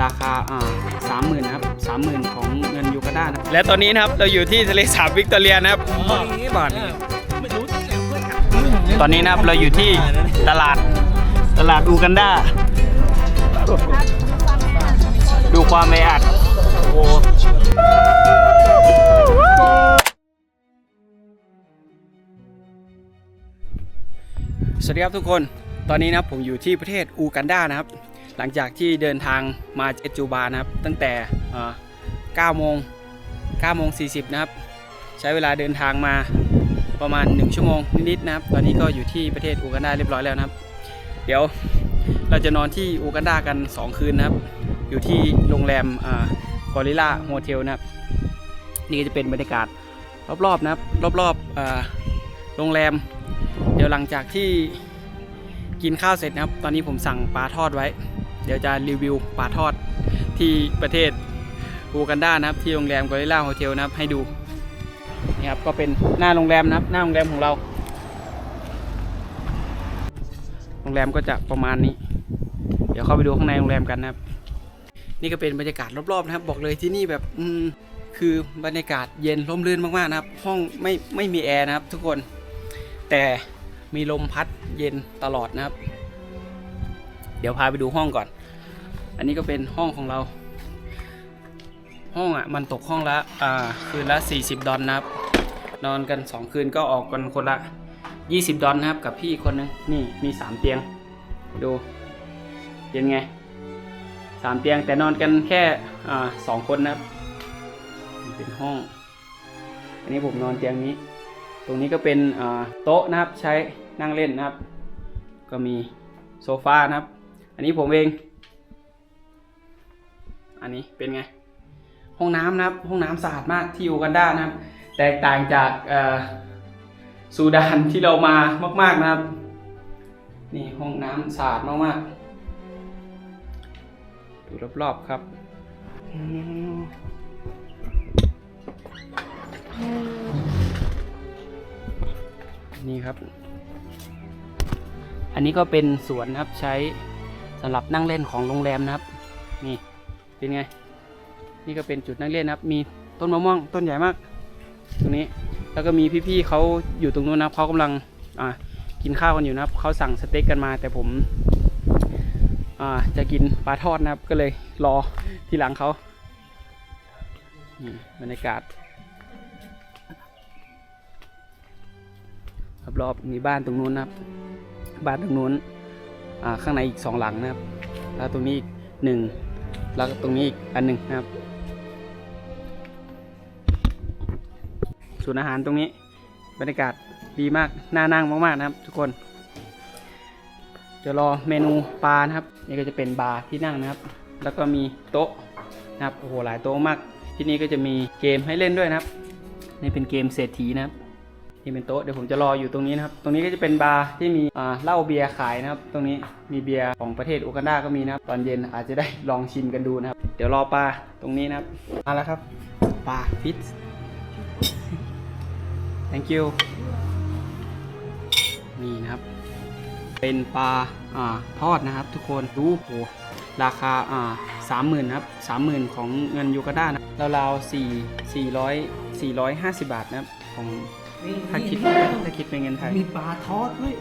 ราคาอ่าสามหมื่นนะครับสามหมื่นของเงินยูกาดานะและตอนนี้นะครับเราอยู่ที่ทะเลสาบวิกตอเรียนะครับ บาทตอนนี้นะครับเราอยู่ที่ตลาดตลาดอูกันดาดูความแออัดโอ้โหสวัสดีครับทุกคน ตอนนี้นะครับผมอยู่ที่ประเทศอูกันดานะครับ หลังจากที่เดินทางมาเอจูบานะครับ ตั้งแต่9โมง9โมง40 นะครับ ใช้เวลาเดินทางมาประมาณ 1 ชั่วโมงนิดๆนะครับ ตอนนี้ก็อยู่ที่ประเทศอูกันดาเรียบร้อยแล้วนะครับ เดี๋ยวเราจะนอนที่อูกันดากัน 2 คืนนะครับ อยู่ที่โรงแรมกอริล่าโฮเทลนะครับ นี่จะเป็นบรรยากาศรอบๆนะครับ รอบๆโรงแรม เดี๋ยวหลังจากที่กินข้าวเสร็จนะครับ ตอนนี้ผมสั่งปลาทอดไว้ เดี๋ยวจะรีวิวปลาทอดที่ประเทศอูกันดานะครับ ที่โรงแรมกอริล่าโฮเทลนะครับ ให้ดูนี่ครับก็เป็นหน้าโรงแรมนะครับ หน้าโรงแรมของเรา โรงแรมก็จะประมาณนี้ เดี๋ยวเข้าไปดูข้างในโรงแรมกันนะครับ นี่ก็เป็นบรรยากาศรอบๆนะครับ บอกเลยที่นี่แบบอืมคือบรรยากาศเย็นร่มรื่นมากๆนะครับ ห้องไม่ไม่มีแอร์นะครับ ทุกคน แต่มีลมพัดเย็นตลอดนะครับ เดี๋ยวพาไปดูห้องก่อน อันนี้ก็เป็นห้องของเรา ห้องอะมันตกห้องละอ่าคืนละ 40 ดอลนะครับ นอนกัน 2 คืนก็ออกกันคนละ 20 ดอลนะครับ กับพี่คนนึงนี่มี 3 เตียง ดูเป็นไงสามเตียงแต่นอนกันแค่อ่าสองคนนะครับเป็นห้อง อันนี้ผมนอนเตียงนี้ ตรงนี้ก็เป็นอ่าโต๊ะนะครับใช้นั่งเล่นนะครับ ก็มีโซฟานะครับ อันนี้ผมเอง อันนี้เป็นไง ห้องน้ำนะครับ ห้องน้ำสะอาดมากที่อูกันดานะครับ แตกต่างจากอ่าซูดานที่เรามามาก ๆนะครับ นี่ห้องน้ำสะอาดมากๆ ดูรอบๆครับนี่ครับ อันนี้ก็เป็นสวนนะครับใช้ สำหรับนั่งเล่นของโรงแรมนะครับ นี่เป็นไง นี่ก็เป็นจุดนั่งเล่นนะครับ มีต้นมะม่วงต้นใหญ่มาก ตรงนี้แล้วก็มีพี่ๆเขาอยู่ตรงนู้นนะครับเขากำลังอ่ากินข้าวกันอยู่นะครับเขาสั่งสเต็กกันมา แต่ผมอ่าจะกินปลาทอดนะครับ ก็เลยรอทีหลังเขาบรรยากาศรอบๆมีบ้านตรงนู้นนะครับ บ้านตรงนู้น ข้างในอีกสองหลังนะครับ แล้วตรงนี้อีกหนึ่งแล้วตรงนี้อีกอันหนึ่งนะครับศูนย์อาหารตรงนี้บรรยากาศดีมาก น่านั่งมาก ๆ นะครับ ทุกคนจะรอเมนูปลานะครับ นี่ก็จะเป็นบาร์ที่นั่งนะครับ แล้วก็มีโต๊ะนะครับโอ้โหหลายโต๊ะมาก ที่นี่ก็จะมีเกมให้เล่นด้วยนะครับ นี่เป็นเกมเศรษฐีนะครับ นี่เป็นโต๊ะเดี๋ยวผมจะรออยู่ตรงนี้นะครับ ตรงนี้ก็จะเป็นบาร์ที่มีเหล้าเบียร์ขายนะครับ ตรงนี้มีเบียร์ของประเทศอูกันดาก็มีนะครับ ตอนเย็นอาจจะได้ลองชิมกันดูนะครับ เดี๋ยวรอปลาตรงนี้นะครับ มาแล้วครับ ปลาฟิต thank you นี่นะครับ เป็นปลาอ่าทอดนะครับ ทุกคนดูโหราคาอ่าสามหมื่นครับสามหมื่นของเงินยูกาดานะราวๆสี่สี่ร้อยสี่ร้อยห้าสิบบาทนะครับของ ถ้าคิดถ้าคิดเป็นเงินไทย มีปลาทอดด้วย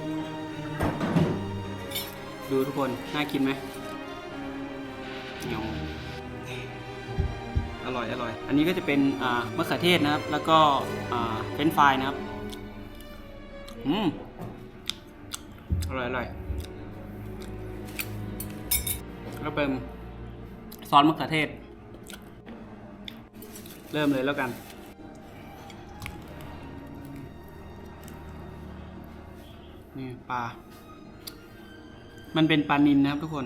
ดูทุกคน น่ากินไหมเหนียวอร่อยอร่อย อันนี้ก็จะเป็นอ่ามะเขือเทศนะครับ แล้วก็อ่าเฟรนช์ฟรายนะครับ อืม อร่อยอร่อยแล้วเป็นซอสมะเขือเทศ เริ่มเลยแล้วกัน นี่ปลา มันเป็นปลานินนะครับทุกคน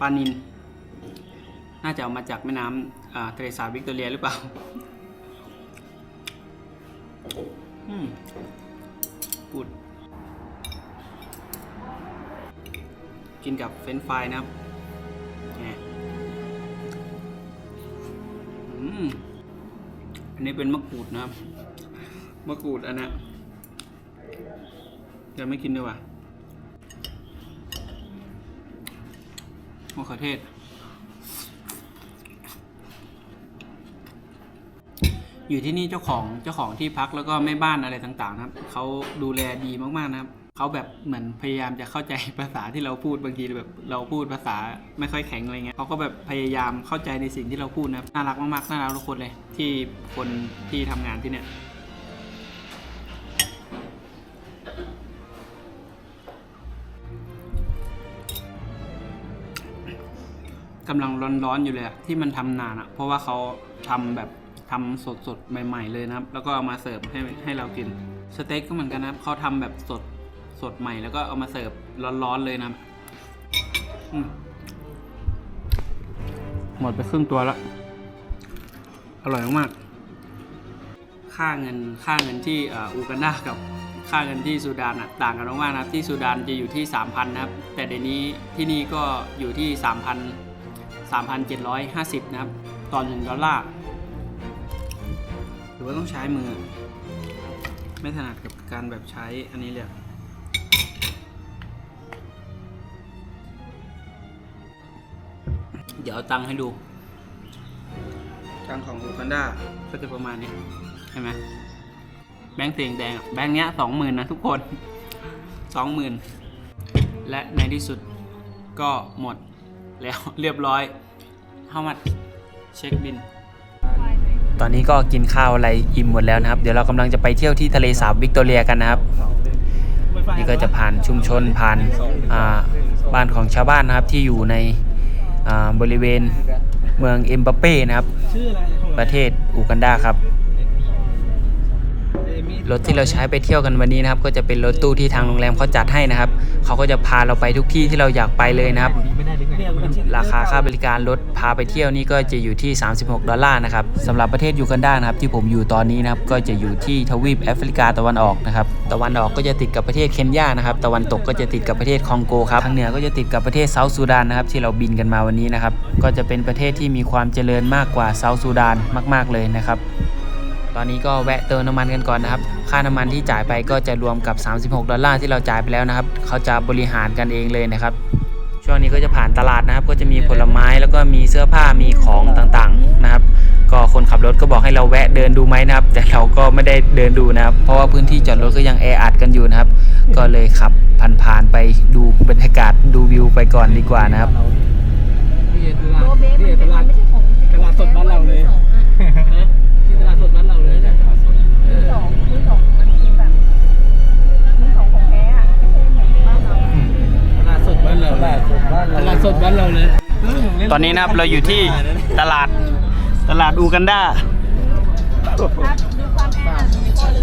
ปลานิน น่าจะเอามาจากแม่น้ำอ่าทะเลสาบวิกตอเรียหรือเปล่า อืมกูดกินกับเฟรนฟรายนะครับอืมอันนี้เป็นมะกรูดนะครับ มะกรูดอันเนี้ ยังไม่กินด้วยว่ะมะเขือเทศ อยู่ที่นี่เจ้าของเจ้าของที่พักแล้วก็แม่บ้านอะไรต่างๆ นะครับเขาดูแลดีมากๆนะครับเขาแบบเหมือนพยายามจะเข้าใจภาษาที่เราพูดบางทีแบบเราพูดภาษาไม่ค่อยแข็งอะไรเงี้ยเขาก็แบบพยายามเข้าใจในสิ่งที่เราพูดนะน่ารักมากๆน่ารักทุกคนเลย ที่คนที่ทำงานที่เนี่ย กำลังร้อนๆอยู่เลยที่มันทำนานอะเพราะว่าเขาทำแบบทำสดๆใหม่ ๆ เลยนะครับ แล้วก็เอามาเสิร์ฟให้ให้เรากินสเต็กก็เหมือนกันนะครับเขาทำแบบสดสดใหม่แล้วก็เอามาเสิร์ฟร้อนๆเลยนะหมดไปครึ่งตัวแล้วอร่อยมากค่าเงินค่าเงินที่อูกันดากับค่าเงินที่ซูดานต่างกันมากนะครับที่ซูดานจะอยู่ที่ 3,000 นะครับ แต่เดี๋ยวนี้ที่นี่ก็อยู่ที่ 3,000 3,750 นะครับ ต่อหนึ่งดอลลาร์ หรือว่าต้องใช้มือ ไม่ถนัดกับการแบบใช้อันนี้เลยอะเดี๋ยวเอาตังค์ให้ดู ตังค์ของอูกันดาก็จะประมาณนี้ใช่ไหมแบงค์เตียงแดงอะแบงค์เนี้ยสองหมื่นนะทุกคนสองหมื่นและในที่สุดก็หมด แล้วเรียบร้อย How much เช็คบิน ตอนนี้ก็กินข้าวอะไรอิ่มหมดแล้วนะครับ เดี๋ยวเรากำลังจะไปเที่ยวที่ทะเลสาบวิกตอเรียกันนะครับ นี่ก็จะผ่านชุมชนผ่านบ้านของชาวบ้านนะครับที่อยู่ในบริเวณเมืองเอมบัปเป้นะครับ ประเทศอูกันดาครับรถที่เราใช้ไปเที่ยวกันวันนี้นะครับ ก็จะเป็นรถตู้ที่ทางโรงแรมเขาจัดให้นะครับ เขาก็จะพาเราไปทุกที่ที่เราอยากไปเลยนะครับ ราคาค่าบริการรถพาไปเที่ยวนี่ก็จะอยู่ที่ 36 ดอลลาร์นะครับสำหรับประเทศยูกันดานะครับที่ผมอยู่ตอนนี้นะครับก็จะอยู่ที่ทวีปแอฟริกาตะวันออกนะครับตะวันออกก็จะติดกับประเทศเคนยานะครับตะวันตกก็จะติดกับประเทศคองโกครับทางเหนือก็จะติดกับประเทศเซาท์ซูดานนะครับที่เราบินกันมาวันนี้นะครับก็จะเป็นประเทศที่มีความเจริญมากกว่าเซาท์ซูดานมาก ๆเลยนะครับตอนนี้ก็แวะเติมน้ำมันกันก่อนนะครับ ค่าน้ำมันที่จ่ายไปก็จะรวมกับ 36 ดอลลาร์ที่เราจ่ายไปแล้วนะครับ เขาจะบริหารกันเองเลยนะครับ ช่วงนี้ก็จะผ่านตลาดนะครับ ก็จะมีผลไม้แล้วก็มีเสื้อผ้ามีของต่างๆนะครับ ก็คนขับรถก็บอกให้เราแวะเดินดูไหมนะครับ แต่เราก็ไม่ได้เดินดูนะครับ เพราะว่าพื้นที่จอดรถก็ยังแออัดกันอยู่นะครับ ก็เลยขับผ่านๆไปดูบรรยากาศดูวิวไปก่อนดีกว่านะครับโบเบฟมันเป็นมันไม่ใช่ของจริงตลาดสดบ้านเราเลย เราเลยตอนนี้นะครับเราอยู่ที่ตลาดตลาดอูกันดาครับดูความแออัด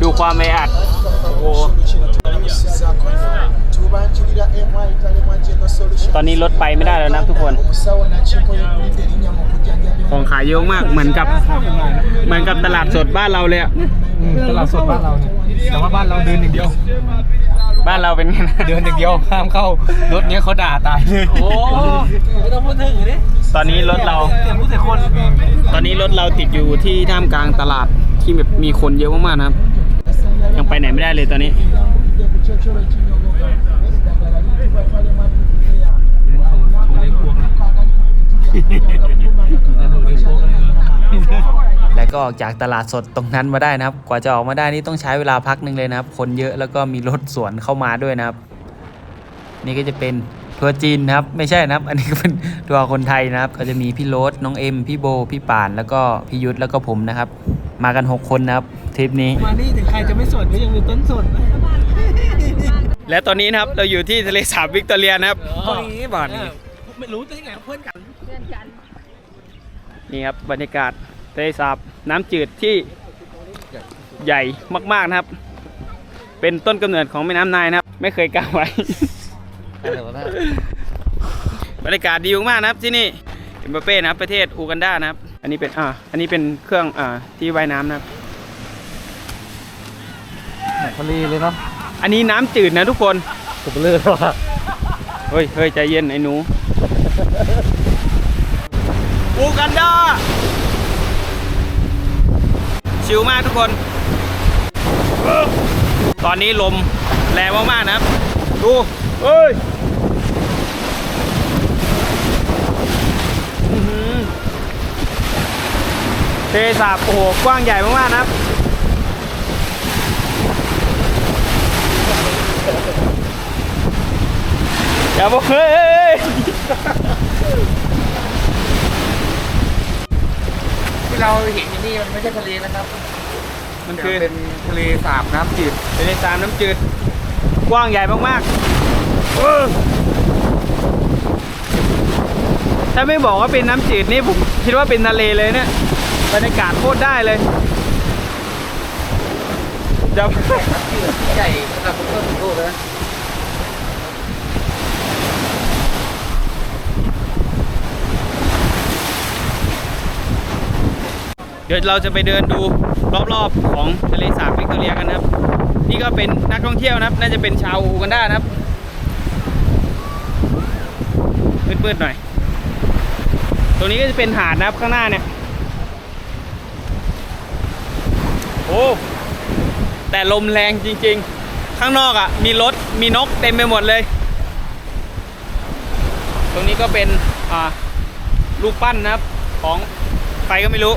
ดูความแออัดโอ้ตอนนี้รถไปไม่ได้แล้วนะทุกคน ของขายเยอะมากเหมือนกับ เหมือนกับตลาดสดบ้านเราเลยอะตลาดสดบ้านเราเนี่ยแต่ว่าบ้านเราเดินอย่างเดียว บ้านเราเป็นไงนะเดินอย่างเดียวห้ามเข้ารถเนี้ยเขาด่าตายเลยโอ้ไม่ต้องพูดถึงเลยตอนนี้รถเรา เสียงพูดเสียงคน ตอนนี้รถเราติดอยู่ที่ท่ามกลางตลาดที่แบบมีคนเยอะมากๆนะครับ ยังไปไหนไม่ได้เลยตอนนี้ แล้วก็ออกจากตลาดสดตรงนั้นมาได้นะครับ กว่าจะออกมาได้นี่ต้องใช้เวลาพักหนึ่งเลยนะครับ คนเยอะแล้วก็มีรถสวนเข้ามาด้วยนะครับ นี่ก็จะเป็นทัวร์จีนนะครับ ไม่ใช่นะครับ อันนี้ก็เป็นทัวร์คนไทยนะครับ ก็จะมีพี่โรสน้องเอ็ม พี่โบ พี่ป่าน แล้วก็พี่ยุทธ แล้วก็ผมนะครับ มากัน 6 คนนะครับทริปนี้ มานี่ถึงใครจะไม่สดก็ยังมีต้นสดนะและตอนนี้นะครับเราอยู่ที่ทะเลสาบวิกตอเรียนะครับนี่บ่อนนี้ไม่รู้ได้ไงเพื่อนกันเพื่อนกัน นี่ครับบรรยากาศ ทะเลสาบน้ำจืดที่ใหญ่มากๆนะครับ เป็นต้นกำเนิดของแม่น้ำนายนะครับ ไม่เคยกล่าวไว้ บรรยากาศดีมากๆนะครับที่นี่เอมบาเป้นะครับ ประเทศอูกันดานะครับ อันนี้เป็นอ่าอันนี้เป็นเครื่องอ่าที่ว่ายน้ำนะครับทะเลเลยเนาะอันนี้น้ำจืดนะทุกคนผมเลิกแล้วอะเฮ้ยเฮ้ยใจเย็นไอ้หนูอูกันดา ชิลมากทุกคน ตอนนี้ลมแรงมากๆนะครับ ดูเฮ้ยอื้อหือทสาบโอ้โหกว้างใหญ่มากๆนะครับ อย่าบอกเฮ้ย เราเห็นอยู่นี่มันไม่ใช่ทะเลนะครับมันคือเป็นทะเลสาบน้ำจืดทะเลสาบน้ำจืด กว้างใหญ่มากๆเออถ้าไม่บอกว่าเป็นน้ำจืดนี่ผมคิดว่าเป็นทะเลเลยเนี่ยบรรยากาศโคตรได้เลยเดี๋ยวใหญ่สำหรับคนต้นโลกเลยนะ ดี๋ยวเราจะไปเดินดูรอบๆของทะเลสาบวิกตอเรียกันครับ นี่ก็เป็นนักท่องเที่ยวนะครับ น่าจะเป็นชาวอูกันดานะครับมืดๆหน่อย ตรงนี้ก็จะเป็นหาดนะครับข้างหน้าเนี่ย โอ้ แต่ลมแรงจริงๆ ข้างนอกอะ มีรถ มีนกเต็มไปหมดเลย ตรงนี้ก็เป็น อ่าลูกปั้นนะครับ ของใครก็ไม่รู้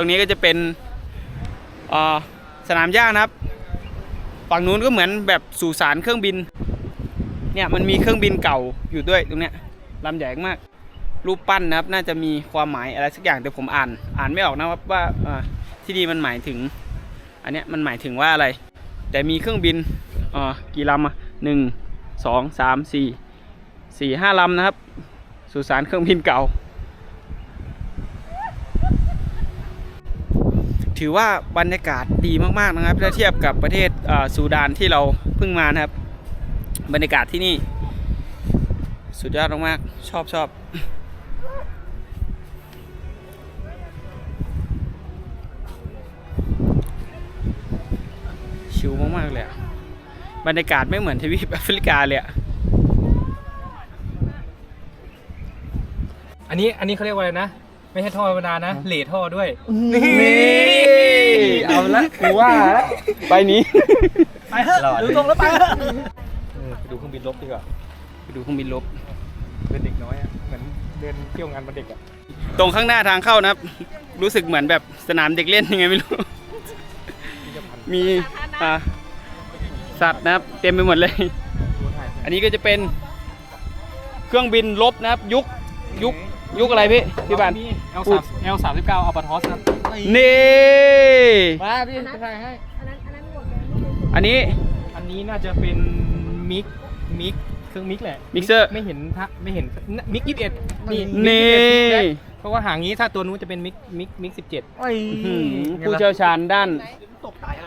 ตรงนี้ก็จะเป็นสนามหญ้านะครับ ฝั่งนู้นก็เหมือนแบบสู่สารเครื่องบิน เนี่ยมันมีเครื่องบินเก่าอยู่ด้วยตรงเนี้ยลำใหญ่มาก รูปปั้นนะครับ น่าจะมีความหมายอะไรสักอย่างแต่ผมอ่าน อ่านไม่ออกนะครับว่าที่นี่มันหมายถึง อันเนี้ยมันหมายถึงว่าอะไร แต่มีเครื่องบินกี่ลำอะหนึ่งสองสามสี่สี่ห้าลำนะครับสุสานเครื่องบินเก่า ถือว่าบรรยากาศดีมากๆนะครับ ถ้าเทียบกับประเทศอ่าซูดานที่เราเพิ่งมานะครับ บรรยากาศที่นี่ สุดยอดมากๆชอบชอบชิลมากๆเลยอะบรรยากาศไม่เหมือนทวีปแอฟริกาเลยอะอันนี้อันนี้เขาเรียกว่าอะไรนะ ไม่ใช่ท่อธรรมดานะเหลท่อด้วย นี่เอาละกูว่าละไปนี้ ไปเถอะดูตรงแล้วไปเถอะไปดูเครื่องบินลบดีกว่าไปดูเครื่องบินลบเป็นเด็กน้อยอะเหมือนเดินเที่ยวงานวันเด็กอะตรงข้างหน้าทางเข้านะครับ รู้สึกเหมือนแบบสนามเด็กเล่นยังไงไม่รู้ มีอ่าสัตว์นะครับ เต็มไปหมดเลย อันนี้ก็จะเป็นเครื่องบินลบนะครับ ยุคยุคยุคอะไรพี่พี่บาน เอลสามเอลสามสิบเก้าอัลปาทอสครับนี่ มาพี่จะถ่ายให้ อันนั้นอันนั้นหมดเลยอันนี้ อันนี้น่าจะเป็นมิกมิกเครื่องมิกแหละมิกเซอร์ไม่เห็นทะไม่เห็นมิกยี่สิบเอ็ดนี่นี่เพราะว่าหางนี้ถ้าตัวนู้นจะเป็นมิกมิกมิกสิบเจ็ดหืมผู้เชี่ยวชาญด้าน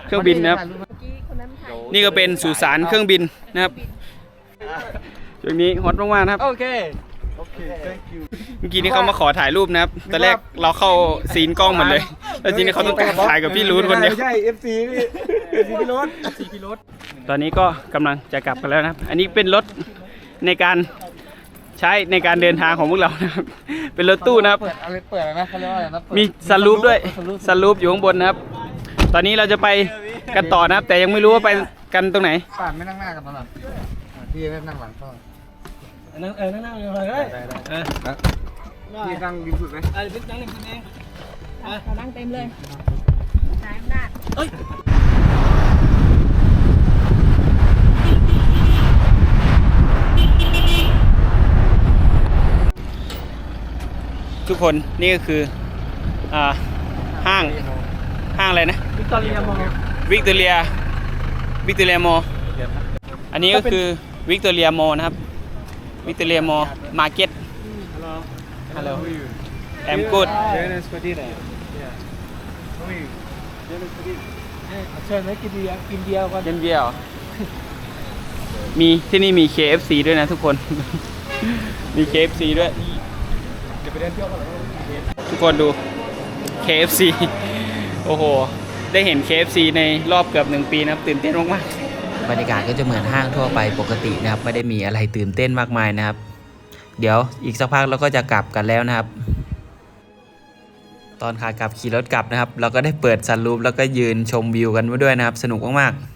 เครื่องบินนะครับ เมื่อกี้คนนั้นถ่ายนี่ก็เป็นสุสานเครื่องบินนะครับช่วงนี้ฮอตมากๆนะครับ โอเคโอ เค thank you เมื่อกี้นี้เขามาขอถ่ายรูปนะครับ ตอนแรกเราเข้าซีนกล้องหมดเลย แล้วทีนี้เขาต้องการถ่ายกับพี่รูทคนเดียว ไม่ใช่ FC พี่ FC พี่รถซีพีรถตอนนี้ก็กำลังจะกลับกันแล้วนะครับ อันนี้เป็นรถในการใช้ในการเดินทางของพวกเรานะครับ เป็นรถตู้นะครับ เปิดอะไรเปิดอะไรนะเขาเรียกว่าอะไรนะเปิดมีซันรูปด้วยซันรูปซันรูปอยู่ข้างบนนะครับ ตอนนี้เราจะไปกันต่อนะครับ แต่ยังไม่รู้ว่าไปกันตรงไหน ป่านไม่นั่งหน้ากันตลอดพี่ไม่นั่งหลังพ่อ นั่งเออนั่งนั่งเลยก็ได้ได้ได้เออพี่นั่งริมสุดไหมเออนั่งเล่นกันเองเรานั่งเต็มเลยนายอำนาจทุกคนนี่ก็คืออ่าห้างห้างอะไรนะวิกตอเรียมองวิกตอเรียวิกตอเรียมออันนี้ก็คือวิกตอเรียมอนะครับ วิตเรียมอมาร์เก็ตฮัลโหล I'm good Jonas for dinner yeah How are you Jonas for dinner เชิญให้กินเบียร์กินเบียร์กันเย็นเบียร์มีที่นี่มี KFC ด้วยนะทุกคน มี KFC ด้วยเดี๋ยวไปเดินเที่ยวกันทุกคนดู KFC โอ้โห ได้เห็น KFC ในรอบเกือบหนึ่งปีนะครับ ตื่นเต้นมากๆ บรรยากาศก็จะเหมือนห้างทั่วไปปกตินะครับ ไม่ได้มีอะไรตื่นเต้นมากมายนะครับ เดี๋ยวอีกสักพักเราก็จะกลับกันแล้วนะครับ ตอนขากลับขี่รถกลับนะครับ เราก็ได้เปิดซันรูฟแล้วก็ยืนชมวิวกันไปด้วยนะครับ สนุกมากๆ